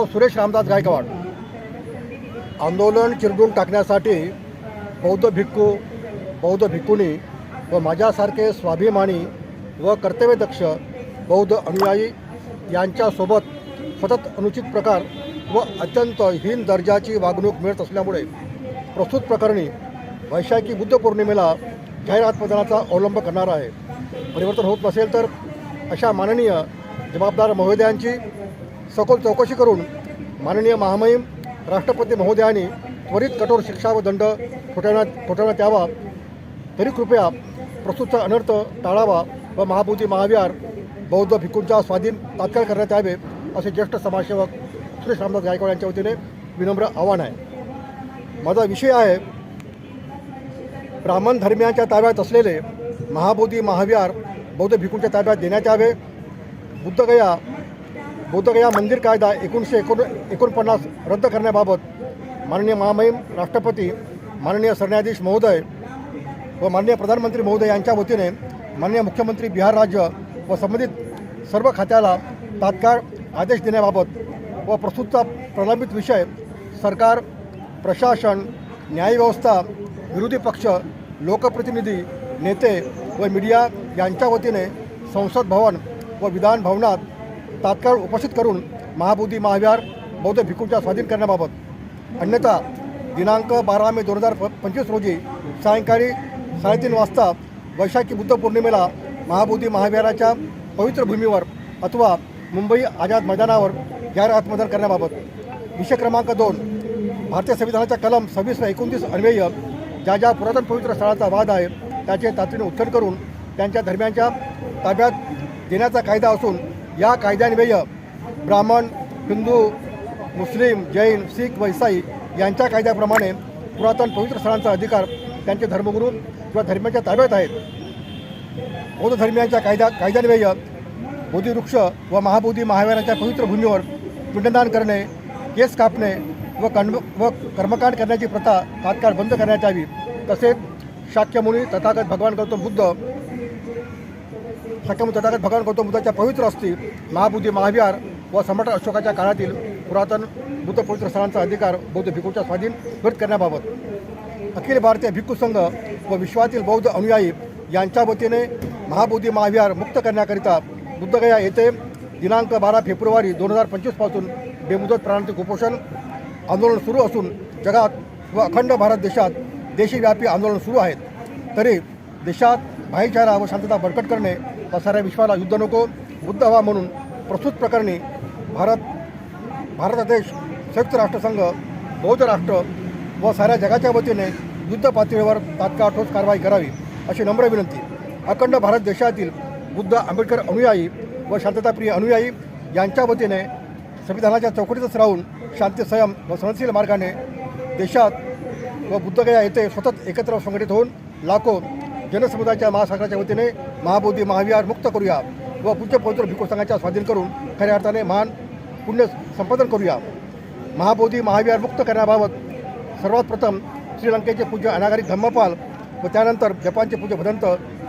नाव सुरेश रामदास गायकवाड. आंदोलन चिरडून टाकण्यासाठी बौद्ध भिक्खू बौद्ध भिक्खुनी व माझ्यासारखे स्वाभिमानी व कर्तव्यदक्ष बौद्ध अनुयायी यांच्यासोबत सतत अनुचित प्रकार व अत्यंत हीन दर्जाची वागणूक मिळत असल्यामुळे प्रस्तुत प्रकरणी वैशाखी बुद्ध पौर्णिमेला जाहीर मतदानाचा अवलंब करणार आहे. परिवर्तन होत नसेल तर अशा माननीय जबाबदार महोदयांची सखोल चौकशी करून माननीय महामहिम राष्ट्रपती महोदयांनी त्वरित कठोर शिक्षा व दंड ठोठवण्यात ठोठवण्यात यावा. तरी कृपया प्रस्तुतचा अनर्थ टाळावा व महाबोधी महाविहार बौद्ध भिक्खूंच्या स्वाधीन तात्काळ करण्यात यावे असे ज्येष्ठ समाजसेवक श्री रामदास गायकवाड यांच्या वतीने विनम्र आव्हान आहे. माझा विषय आहे ब्राह्मण धर्मियांच्या ताब्यात असलेले महाबोधी महाविहार बौद्ध भिक्खूंच्या ताब्यात देण्यात यावे. बुद्धगया बौद्धगया मंदिर कायदा एकोणीसशे एकोण एकोणपन्नास रद्द करण्याबाबत माननीय महामहिम राष्ट्रपती माननीय सरन्यायाधीश महोदय व माननीय प्रधानमंत्री महोदय यांच्या वतीने माननीय मुख्यमंत्री बिहार राज्य व संबंधित सर्व खात्याला तात्काळ आदेश देण्याबाबत व प्रस्तुतचा प्रलंबित विषय सरकार प्रशासन न्यायव्यवस्था विरोधी पक्ष लोकप्रतिनिधी नेते व मीडिया यांच्या वतीने संसद भवन व विधान भवनात तात्काळ उपस्थित करून महाबोधी महाविहार बौद्ध भिकूंच्या स्वाधीन करण्याबाबत अन्यथा दिनांक बारा मे दोन हजार प पंचवीस रोजी सायंकाळी साडेतीन वाजता वैशाखी बुद्ध पौर्णिमेला महाबोधी महाविहाराच्या पवित्र भूमीवर अथवा मुंबई आझाद मैदानावर जाहीर आत्मदान करण्याबाबत विषय क्रमांक दोन भारतीय संविधानाच्या कलम सव्वीस व एकोणतीस अन्वय ज्या ज्या पुरातन पवित्र स्थळाचा वाद आहे त्याचे तातडीने उत्तर करून त्यांच्या धर्म्यांच्या ताब्यात देण्याचा कायदा असून या कायद्यान्वय ब्राह्मण हिंदू मुस्लिम जैन शीख वैसाई यांच्या कायद्याप्रमाणे पुरातन पवित्र स्थळांचा अधिकार त्यांचे धर्मगुरू किंवा धर्माच्या ताब्यात आहेत. बौद्ध धर्मियांच्या कायद्या कायद्यान्वय बोधीवृक्ष व महाबोधी महाविहाराच्या पवित्र भूमीवर पिंडदान करणे केस कापणे व कण व कर्मकांड करण्याची प्रथा तात्काळ बंद करण्यात यावी. तसेच शाक्यमुनी तथागत भगवान गौतम बुद्ध शाक्यमुनी तथागत भगवान गौतम बुद्धाच्या पवित्र असतील महाबुद्धी महाविहार व सम्राट अशोकाच्या काळातील पुरातन बुद्ध पवित्र स्थळांचा अधिकार बौद्ध भिक्खूच्या स्वाधीन व्यक्त करण्याबाबत. अखिल भारतीय भिक्खू संघ व विश्वातील बौद्ध अनुयायी यांच्या वतीने महाबोधी महाविहार मुक्त करण्याकरिता बुद्धगया येथे दिनांक बारा फेब्रुवारी दोन हजार पंचवीसपासून बेमुदत प्राणांचे कुपोषण आंदोलन सुरू असून जगात व अखंड भारत देशात देशव्यापी आंदोलन सुरू आहेत. तरी देशात भाईचारा व शांतता बळकट करणे साऱ्या विश्वाला युद्ध नको बुद्ध हवा म्हणून प्रस्तुत प्रकरणी भारत भारत देश संयुक्त राष्ट्रसंघ बौद्ध राष्ट्र व साऱ्या जगाच्या वतीने युद्ध पातळीवर तात्काळ ठोस कारवाई करावी अशी नम्र विनंती. अखंड भारत देशातील बुद्ध आंबेडकर अनुयायी व शांतताप्रिय अनुयायी यांच्या वतीने संविधानाच्या चौकटीतच राहून शांती संयम व सहनशील मार्गाने देशात व बुद्धगया येथे सतत एकत्र संघटित होऊन लाखो जनसमुदायाच्या महासागराच्या वतीने महाबोधी महाविहार मुक्त करूया व पूज्य पवित्र भिक्खू संघाच्या स्वाधीन करून खऱ्या अर्थाने महान पुण्य संपादन करूया. महाबोधी महाविहार मुक्त करण्याबाबत सर्वात प्रथम श्रीलंकेचे पूज्य अनागारी धम्मपाल व त्यानंतर जपानचे पूज्य भदंत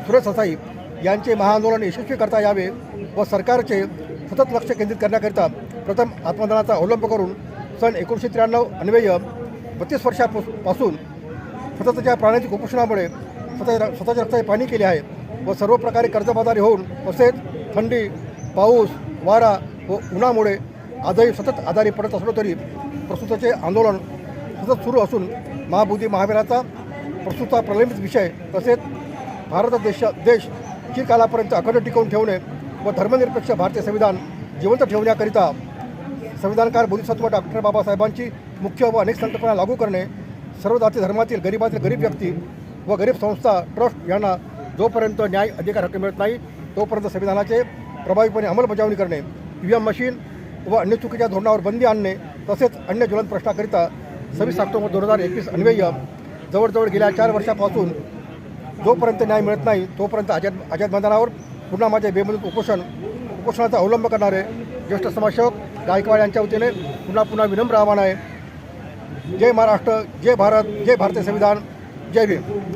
सुरेश ससाई यांचे महाआंदोलन यशस्वी करता यावे व सरकारचे सतत लक्ष केंद्रित करण्याकरिता प्रथम आत्मदानाचा अवलंब करून सन एकोणीसशे त्र्याण्णव अन्वय बत्तीस वर्षापासून सततच्या प्राण्याच्या कुपोषणामुळे स्वतः स्वतःच्या रक्ताचे पाणी केले आहे व सर्व प्रकारे कर्जबाजारी होऊन तसेच थंडी पाऊस वारा व उन्हामुळे आजही सतत आजारी पडत असलो तरी प्रस्तुताचे आंदोलन सतत सुरू असून महाबुद्धी महावीराचा प्रस्तुता प्रलंबित विषय तसेच भारत देश देश चिरकालापर्यंत अखंड टिकवून ठेवणे व धर्मनिरपेक्ष भारतीय संविधान जिवंत ठेवण्याकरिता संविधानकार बोधिसत्व डॉक्टर बाबासाहेबांची मुख्य व अनेक संकल्पना लागू करणे सर्व जाती धर्मातील गरिबातील गरीब व्यक्ती व गरीब संस्था ट्रस्ट यांना जोपर्यंत न्याय अधिकार हक्क मिळत नाही तोपर्यंत संविधानाचे प्रभावीपणे अंमलबजावणी करणे ई व्ही एम मशीन व अन्य चुकीच्या धोरणावर बंदी आणणे तसेच अन्य ज्वलंत प्रश्नाकरिता सव्वीस ऑक्टोबर दोन हजार एकवीस अन्वय जवळजवळ गेल्या चार वर्षापासून जोपर्यंत न्याय मिळत नाही तोपर्यंत आझाद आझाद मैदानावर पुन्हा माझे बेमुदत उपोषण उपोषणाचा अवलंब करणारे ज्येष्ठ समाजसेवक गायकवाड यांच्या वतीने पुन्हा पुन्हा विनम्र आव्हान आहे. जय महाराष्ट्र जय भारत जय भारतीय संविधान. जय भीम